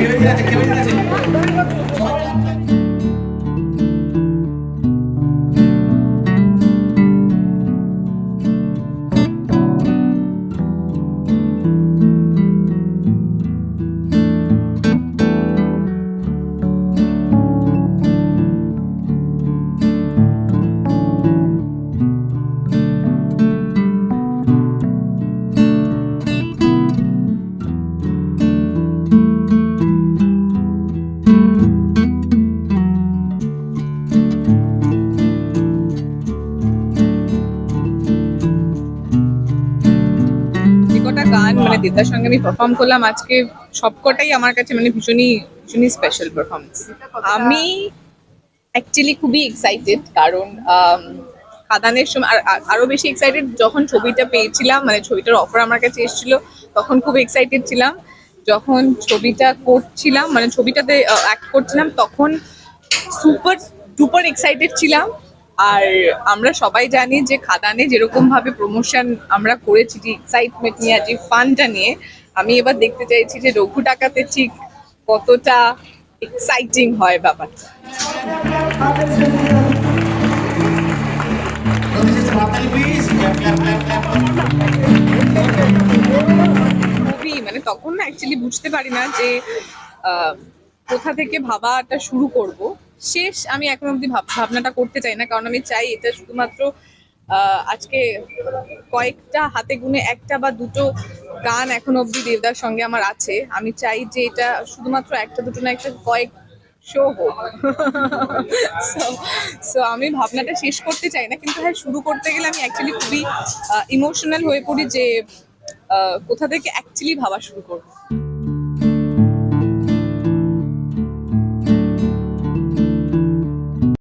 যে কটা গান মানে দিদার সঙ্গে আমি পারফর্ম করলাম। আজকে সবকটাই আমার কাছে মানে ভীষণই ভীষণই স্পেশাল পারফরমেন্স আমি অ্যাকচুয়ালি খুবই এক্সাইটেড কারণ খাদানের সময় আর, আর- আরও বেশি এক্সাইটেড যখন ছবিটা পেয়েছিলাম মানে ছবিটার অফার আমার কাছে এসেছিল, তখন খুব এক্সাইটেড ছিলাম। যখন ছবিটা করছিলাম মানে ছবিটাতে অ্যাক্ট করছিলাম, তখন সুপার সুপার এক্সাইটেড ছিলাম। আর আমরা সবাই জানি যে খাদানে যেরকম ভাবে প্রমোশন আমরা করেছি, যে এক্সাইটমেন্ট নিয়ে, যে ফানটা নিয়ে, আমি এবার দেখতে চাইছি যে রঘু টাকাতে ঠিক কতটা এক্সাইটিং হয় ব্যাপারটা। মানে তখন না অ্যাকচুয়ালি বুঝতে পারি না যে কোথা থেকে ভাবাটা শুরু করব। শেষ, আমি এখন অবধি ভাব- ভাবনাটা করতে চাই না, কারণ আমি চাই এটা শুধুমাত্র আজকে কয়েকটা হাতে গুনে একটা বা দুটো গান এখন অবধি দেবদার সঙ্গে আমার আছে। আমি চাই যে এটা শুধুমাত্র একটা দুটো না, একটা কয়েক শো হোক। সো আমি ভাবনাটা শেষ করতে চাই না, কিন্তু হ্যাঁ শুরু করতে গেলে আমি অ্যাকচুয়ালি খুবই ইমোশনাল হয়ে পড়ি যে কোথা থেকে অ্যাকচুয়ালি ভাবা শুরু করব।